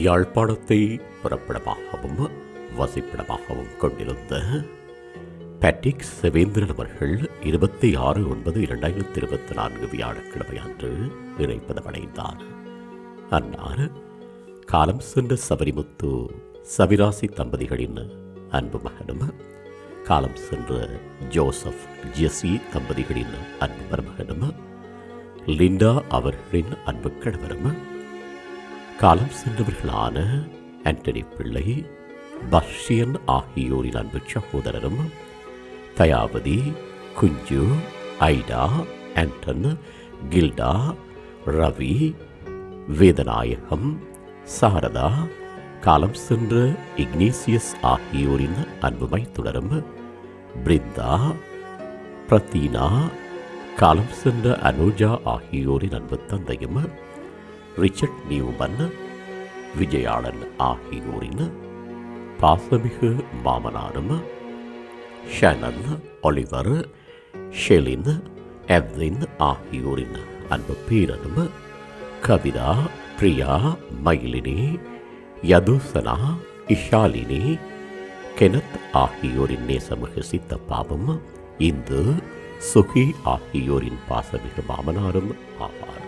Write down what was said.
யாழ்ப்பாணத்தை புறப்படமாகவும் வசிப்பிடமாகவும் கொண்டிருந்த பேட்ரிக் செவேந்திரன் அவர்கள் இருபத்தி ஆறு ஒன்பது இரண்டாயிரத்தி இருபத்தி நான்கு வியாழக்கிழமை அன்று இணைப்பதமடைந்தார் அன்னார் காலம் சென்ற சபரிமுத்து சவிராசி தம்பதிகளின் அன்பு மகனும் காலம் சென்ற ஜோசப் ஜெசி தம்பதிகளின் அன்பு மருமகனும் லிண்டா அவர்களின் அன்பு கணவரும் காலம் சென்றவர்களான ஆண்டனி பிள்ளை பஷ்யன் ஆகியோரின் அன்பு சகோதரரும் தயாவதி குஞ்சு ஐடா ஆண்டன் கில்டா ரவி வேதநாயகம் சாரதா காலம் சென்ற இக்னீசியஸ் ஆகியோரின் அன்புமை தொடரும் பிருந்தா பிரதீனா காலம் சென்ற அனுஜா ஆகியோரின் அன்பு தந்தையும் ரிச்சர்ட் நியூமன் விஜயாளன் ஆகியோரின் பாசமிகு மாமனாரும் ஷனன் ஒலிவர் ஷெலின் எவ்லின் ஆகியோரின் அன்பு பேரனும் கவிதா பிரியா மயிலினி யதுசனா இஷாலினி கெனத் ஆகியோரின் நேசமிகு சித்தப்பாவும் இந்து சுகி ஆகியோரின் பாசமிகு மாமனாரும் ஆவார்.